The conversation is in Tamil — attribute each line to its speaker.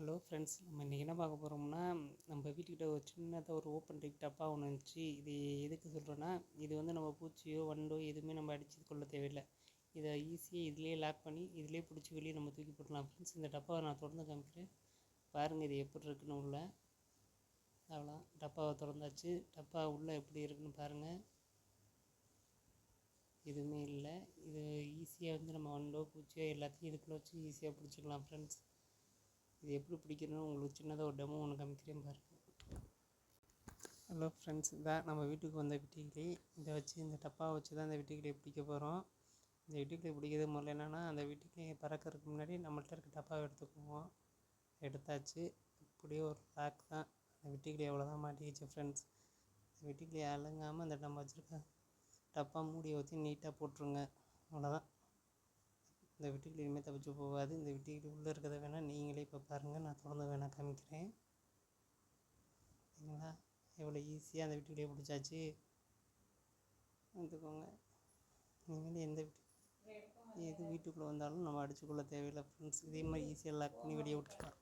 Speaker 1: ஹலோ ஃப்ரெண்ட்ஸ் நம்ம இன்றைக்கி என்ன பார்க்க போகிறோம்னா நம்ம வீட்டுக்கிட்ட ஒரு சின்னதாக ஒரு ஓப்பன் டிக் டப்பா ஒன்று இருந்துச்சு. இது எதுக்கு சொல்கிறேன்னா இது வந்து நம்ம பூச்சியோ வண்டோ எதுவுமே நம்ம அடித்து கொள்ள தேவையில்லை. இதை ஈஸியாக இதிலே லாக் பண்ணி இதிலே பிடிச்சி வெளியே நம்ம தூக்கி போடலாம் ஃப்ரெண்ட்ஸ் இந்த டப்பாவை நான் திறந்து காமிக்கிறேன். பாருங்கள் இது எப்படி இருக்குன்னு உள்ள. அவ்வளோ டப்பாவை திறந்தாச்சு. டப்பா உள்ளே எப்படி இருக்குன்னு பாருங்கள் எதுவுமே இல்லை. இது ஈஸியாக வந்து நம்ம வண்டோ பூச்சியோ எல்லாத்தையும் இதுக்குள்ளே வச்சு ஈஸியாக பிடிச்சிக்கலாம் ஃப்ரெண்ட்ஸ். இது எப்படி பிடிக்கணும்னு உங்களுக்கு சின்னதாக ஒரு டெமோ ஒன்று காமிக்கிறேன் பாருங்கள் ஹலோ ஃப்ரெண்ட்ஸ் இதான் நம்ம வீட்டுக்கு வந்த வெட்டிக்கிளி. இதை வச்சு இந்த டப்பாவை வச்சு தான் இந்த வெட்டிக்கிளியை பிடிக்க போகிறோம் இந்த வெட்டிக்கிளியை பிடிக்கிறது முதல்ல என்னென்னா அந்த வெட்டிக்கிளியை பறக்கிறதுக்கு முன்னாடி நம்மள்ட்ட இருக்க டப்பாவை எடுத்துக்குவோம். எடுத்தாச்சு. இப்படியே ஒரு லாக் தான். அந்த வெட்டிக்கிளி அவ்வளோதான் மாட்டிக்கிச்சு ஃப்ரெண்ட்ஸ் இந்த வெட்டிக்கிளியை அலங்காமல் அந்த நம்ம வச்சுருக்க டப்பா மூடியை ஊற்றி நீட்டாக போட்டுருங்க. அவ்வளோதான் அந்த வெட்டுக்கிளி இனிமேல் தப்பிச்சு போகாது. இந்த வெட்டுக்கிளி உள்ளே இருக்கிறத வேணால் நீங்களே இப்போ பாருங்கள் நான் திறந்து வேணால் காமிக்கிறேன். சரிங்களா? எவ்வளோ ஈஸியாக அந்த வெட்டுக்கிளியை பிடிச்சாச்சு வந்துக்கோங்க. இனிமேல் எந்த வீட்டு எது வீட்டுக்குள்ளே வந்தாலும் நம்ம அடிச்சுக்கொள்ள தேவையில்லை ஃப்ரெண்ட்ஸ் இதே மாதிரி ஈஸியாக லாக் பண்ணி வெளியே விட்டுருக்கலாம்